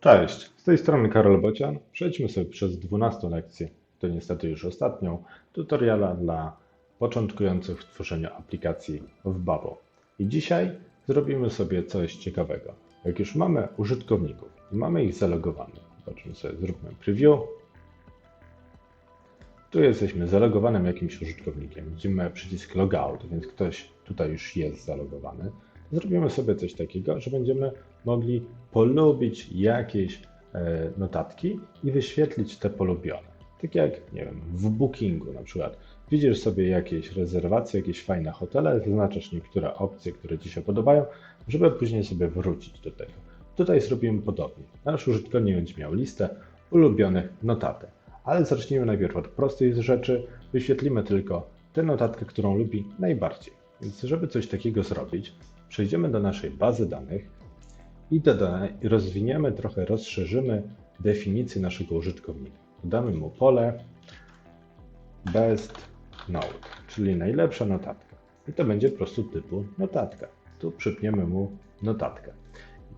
Cześć, z tej strony Karol Bocian. Przejdźmy sobie przez 12 lekcję, to niestety już ostatnią, tutoriala dla początkujących w tworzeniu aplikacji w Bubble. I dzisiaj zrobimy sobie coś ciekawego. Jak już mamy użytkowników i mamy ich zalogowanych, zobaczmy sobie, zróbmy preview. Tu jesteśmy zalogowanym jakimś użytkownikiem. Widzimy przycisk logout, więc ktoś tutaj już jest zalogowany. Zrobimy sobie coś takiego, że będziemy mogli polubić jakieś e, notatki i wyświetlić te polubione. Tak jak, nie wiem, w bookingu na przykład. Widzisz sobie jakieś rezerwacje, jakieś fajne hotele, zaznaczasz niektóre opcje, które Ci się podobają, żeby później sobie wrócić do tego. Tutaj zrobimy podobnie. Nasz użytkownik będzie miał listę ulubionych notatek. Ale zacznijmy najpierw od prostej rzeczy. Wyświetlimy tylko tę notatkę, którą lubi najbardziej. Więc żeby coś takiego zrobić, przejdziemy do naszej bazy danych i rozwiniemy trochę, rozszerzymy definicję naszego użytkownika. Dodamy mu pole best note, czyli najlepsza notatka. I to będzie po prostu typu notatka. Tu przypniemy mu notatkę.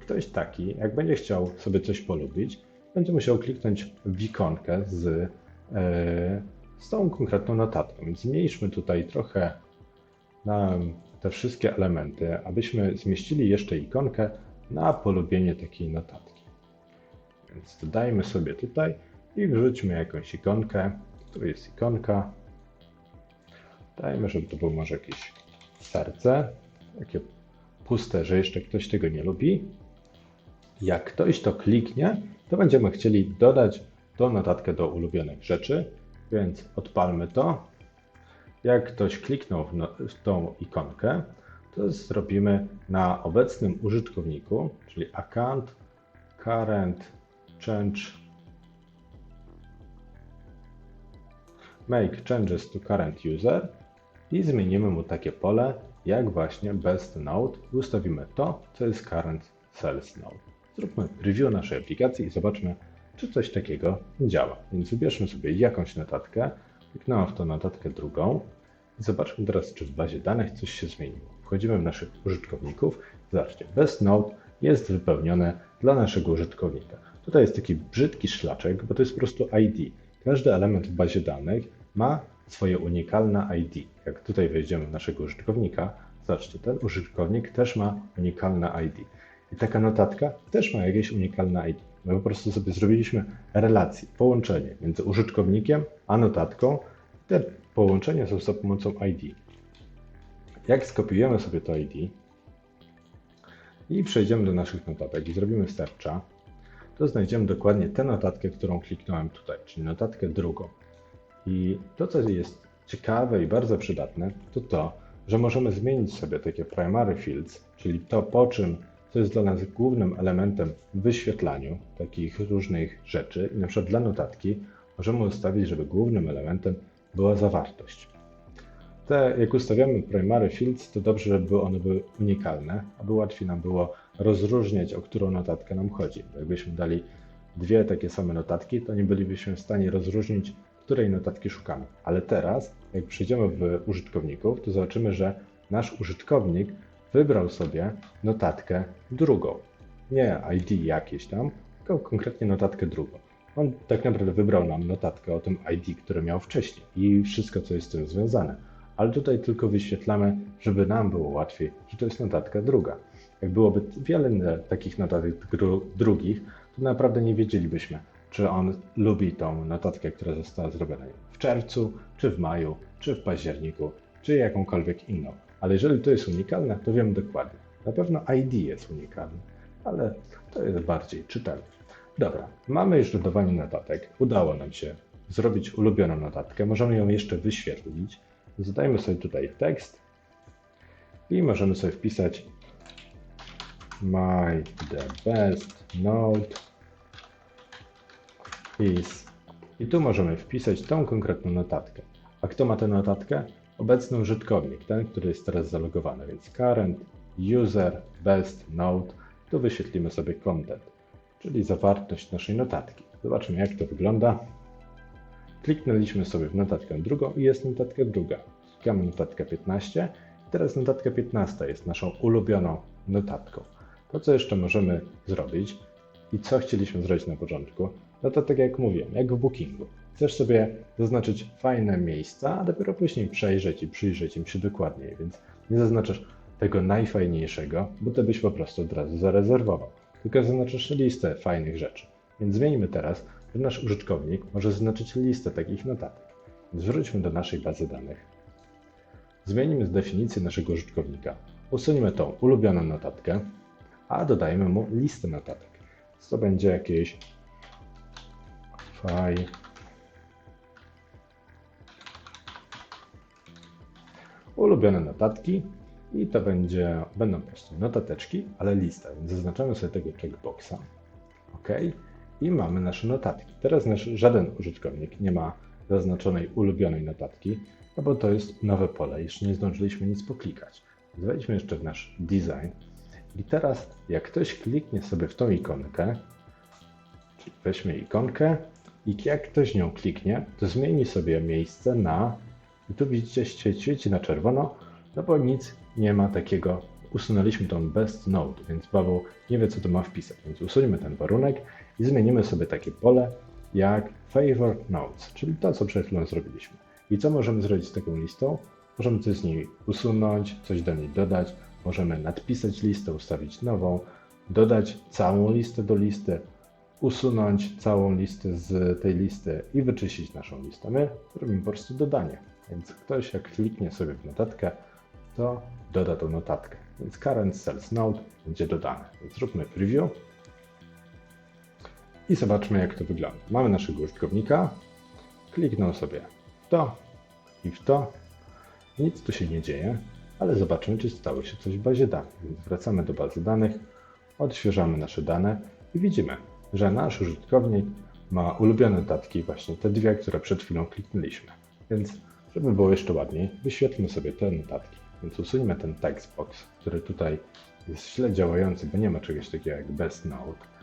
Ktoś taki, jak będzie chciał sobie coś polubić, będzie musiał kliknąć w ikonkę z, yy, z tą konkretną notatką. Zmniejszmy tutaj trochę na te wszystkie elementy, abyśmy zmieścili jeszcze ikonkę na polubienie takiej notatki. Więc dodajmy sobie tutaj i wrzućmy jakąś ikonkę. Tu jest ikonka. Dajmy, żeby to było może jakieś serce. Takie puste, że jeszcze ktoś tego nie lubi. Jak ktoś to kliknie, to będziemy chcieli dodać tą notatkę do ulubionych rzeczy, więc odpalmy to. Jak ktoś kliknął w, no, w tą ikonkę, to zrobimy na obecnym użytkowniku, czyli account current change make changes to current user i zmienimy mu takie pole jak właśnie best node i ustawimy to, co jest current sales node. Zróbmy preview naszej aplikacji i zobaczmy, czy coś takiego działa. Więc wybierzmy sobie jakąś notatkę, kliknąłem w tą notatkę drugą i zobaczmy teraz, czy w bazie danych coś się zmieniło. Wchodzimy w naszych użytkowników. Zobaczcie, best node jest wypełnione dla naszego użytkownika. Tutaj jest taki brzydki szlaczek, bo to jest po prostu ID. Każdy element w bazie danych ma swoje unikalne ID. Jak tutaj wejdziemy w naszego użytkownika, zobaczcie, ten użytkownik też ma unikalne ID. I taka notatka też ma jakieś unikalne ID. My po prostu sobie zrobiliśmy relację, połączenie między użytkownikiem a notatką. Te połączenia są za pomocą ID. Jak skopiujemy sobie to ID i przejdziemy do naszych notatek i zrobimy searcha, to znajdziemy dokładnie tę notatkę, którą kliknąłem tutaj, czyli notatkę drugą. I to, co jest ciekawe i bardzo przydatne, to to, że możemy zmienić sobie takie primary fields, czyli to, po czym, co jest dla nas głównym elementem w wyświetlaniu takich różnych rzeczy. I na przykład dla notatki możemy ustawić, żeby głównym elementem była zawartość. Te, jak ustawiamy primary fields, to dobrze, żeby one były unikalne, aby łatwiej nam było rozróżniać, o którą notatkę nam chodzi. Jakbyśmy dali dwie takie same notatki, to nie bylibyśmy w stanie rozróżnić, której notatki szukamy. Ale teraz, jak przejdziemy w użytkowników, to zobaczymy, że nasz użytkownik wybrał sobie notatkę drugą. Nie ID jakieś tam, tylko konkretnie notatkę drugą. On tak naprawdę wybrał nam notatkę o tym ID, które miał wcześniej i wszystko, co jest z tym związane ale tutaj tylko wyświetlamy, żeby nam było łatwiej, że to jest notatka druga. Jak byłoby wiele takich notatek drugich, to naprawdę nie wiedzielibyśmy, czy on lubi tą notatkę, która została zrobiona w czerwcu, czy w maju, czy w październiku, czy jakąkolwiek inną. Ale jeżeli to jest unikalne, to wiemy dokładnie. Na pewno ID jest unikalny, ale to jest bardziej czytelne. Dobra, mamy już dodawanie notatek. Udało nam się zrobić ulubioną notatkę. Możemy ją jeszcze wyświetlić. Zadajmy sobie tutaj tekst i możemy sobie wpisać my the best note is i tu możemy wpisać tą konkretną notatkę. A kto ma tę notatkę? Obecny użytkownik, ten, który jest teraz zalogowany, więc current user best note. Tu wyświetlimy sobie content, czyli zawartość naszej notatki. Zobaczmy jak to wygląda. Kliknęliśmy sobie w notatkę drugą i jest notatka druga. Klikamy notatkę 15. Teraz notatka 15 jest naszą ulubioną notatką. To, co jeszcze możemy zrobić, I co chcieliśmy zrobić na początku? No to tak jak mówiłem, jak w bookingu. Chcesz sobie zaznaczyć fajne miejsca, a dopiero później przejrzeć i przyjrzeć im się dokładniej, więc nie zaznaczasz tego najfajniejszego, bo to byś po prostu od razu zarezerwował. Tylko zaznaczasz listę fajnych rzeczy. Więc zmieńmy teraz, nasz użytkownik może zaznaczyć listę takich notatek. Więc wróćmy do naszej bazy danych. Zmienimy definicję naszego użytkownika. Usuńmy tą ulubioną notatkę, a dodajmy mu listę notatek. To będzie jakieś faj. Ulubione notatki i to będzie, będą po prostu notateczki, ale lista, więc zaznaczamy sobie tego checkboxa. OK. I mamy nasze notatki. Teraz nasz żaden użytkownik nie ma zaznaczonej ulubionej notatki, no bo to jest nowe pole, jeszcze nie zdążyliśmy nic poklikać. Wejdźmy jeszcze w nasz design i teraz jak ktoś kliknie sobie w tą ikonkę, weźmy ikonkę i jak ktoś nią kliknie, to zmieni sobie miejsce na, i tu widzicie świeci, na czerwono, no bo nic nie ma takiego, usunęliśmy tą best node, więc Paweł nie wie co to ma wpisać, więc usuńmy ten warunek i zmienimy sobie takie pole jak favorite nodes, czyli to co przed chwilą zrobiliśmy. I co możemy zrobić z taką listą? Możemy coś z niej usunąć, coś do niej dodać, możemy nadpisać listę, ustawić nową, dodać całą listę do listy, usunąć całą listę z tej listy i wyczyścić naszą listę. My robimy po prostu dodanie. Więc ktoś jak kliknie sobie w notatkę, to doda tą notatkę. Więc current sales node będzie dodane. Więc zróbmy preview i zobaczmy jak to wygląda. Mamy naszego użytkownika, kliknął sobie w to i w to. Nic tu się nie dzieje, ale zobaczymy, czy stało się coś w bazie danych. Więc wracamy do bazy danych, odświeżamy nasze dane i widzimy, że nasz użytkownik ma ulubione notatki, właśnie te dwie, które przed chwilą kliknęliśmy. Więc, żeby było jeszcze ładniej, wyświetlmy sobie te notatki. Więc usuńmy ten text box, który tutaj jest źle działający, bo nie ma czegoś takiego jak best node.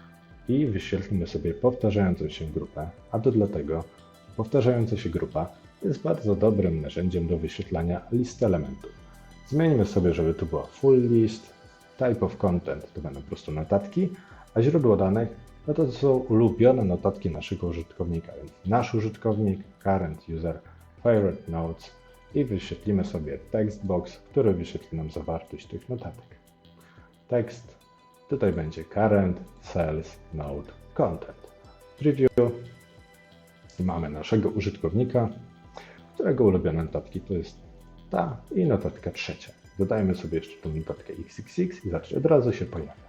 I wyświetlmy sobie powtarzającą się grupę, a to dlatego, że powtarzająca się grupa jest bardzo dobrym narzędziem do wyświetlania list elementów. Zmieńmy sobie, żeby tu była full list, type of content to będą po prostu notatki, a źródło danych no to są ulubione notatki naszego użytkownika, więc nasz użytkownik, current user, favorite notes i wyświetlimy sobie text box, który wyświetli nam zawartość tych notatek. Tekst, tutaj będzie current sales node content. Preview mamy naszego użytkownika, którego ulubione notatki to jest ta i notatka trzecia. Dodajmy sobie jeszcze tą notatkę XXX i zobaczcie, od razu się pojawia.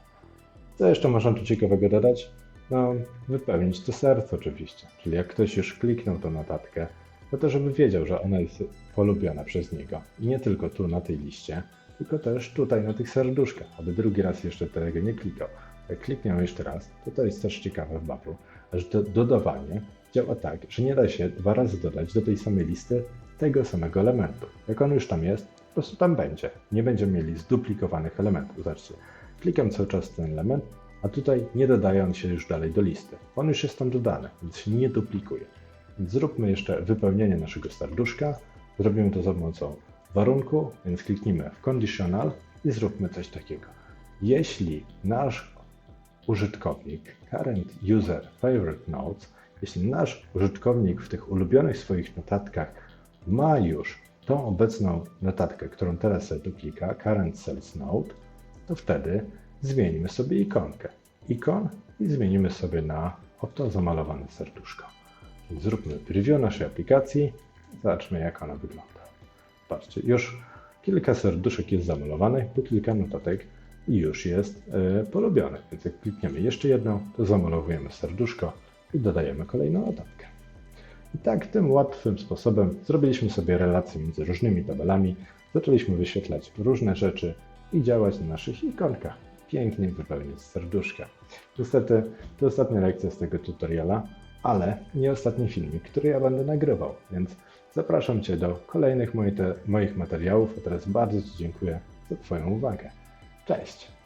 Co jeszcze można tu ciekawego dodać? No, wypełnić to serce oczywiście. Czyli jak ktoś już kliknął tą notatkę, no to żeby wiedział, że ona jest polubiona przez niego. I nie tylko tu na tej liście, tylko też tutaj na tych serduszkach, aby drugi raz jeszcze tego nie klikał. Jak kliknie jeszcze raz, to to jest też ciekawe w Bapu, że to dodawanie działa tak, że nie da się dwa razy dodać do tej samej listy tego samego elementu. Jak on już tam jest, po prostu tam będzie. Nie będziemy mieli zduplikowanych elementów. Zobaczcie, klikam cały czas ten element, a tutaj nie dodaje on się już dalej do listy. On już jest tam dodany, więc się nie duplikuje. Więc zróbmy jeszcze wypełnienie naszego serduszka. Zrobimy to za pomocą warunku, więc kliknijmy w conditional i zróbmy coś takiego. Jeśli nasz użytkownik, current user favorite notes, jeśli nasz użytkownik w tych ulubionych swoich notatkach ma już tą obecną notatkę, którą teraz sobie tu klika, current sales note, to wtedy zmienimy sobie ikonkę. Ikon i zmienimy sobie na oto zamalowane serduszko. Zróbmy preview naszej aplikacji. Zobaczmy, jak ona wygląda. Patrzcie, już kilka serduszek jest zamalowanych, po kilka notatek i już jest polubione. Więc jak klikniemy jeszcze jedną, to zamalowujemy serduszko i dodajemy kolejną notatkę. I tak tym łatwym sposobem zrobiliśmy sobie relacje między różnymi tabelami, zaczęliśmy wyświetlać różne rzeczy i działać na naszych ikonkach. Pięknie wypełnić serduszka. Niestety to ostatnia lekcja z tego tutoriala, ale nie ostatni filmik, który ja będę nagrywał, więc zapraszam Cię do kolejnych moich, materiałów, a teraz bardzo Ci dziękuję za Twoją uwagę. Cześć!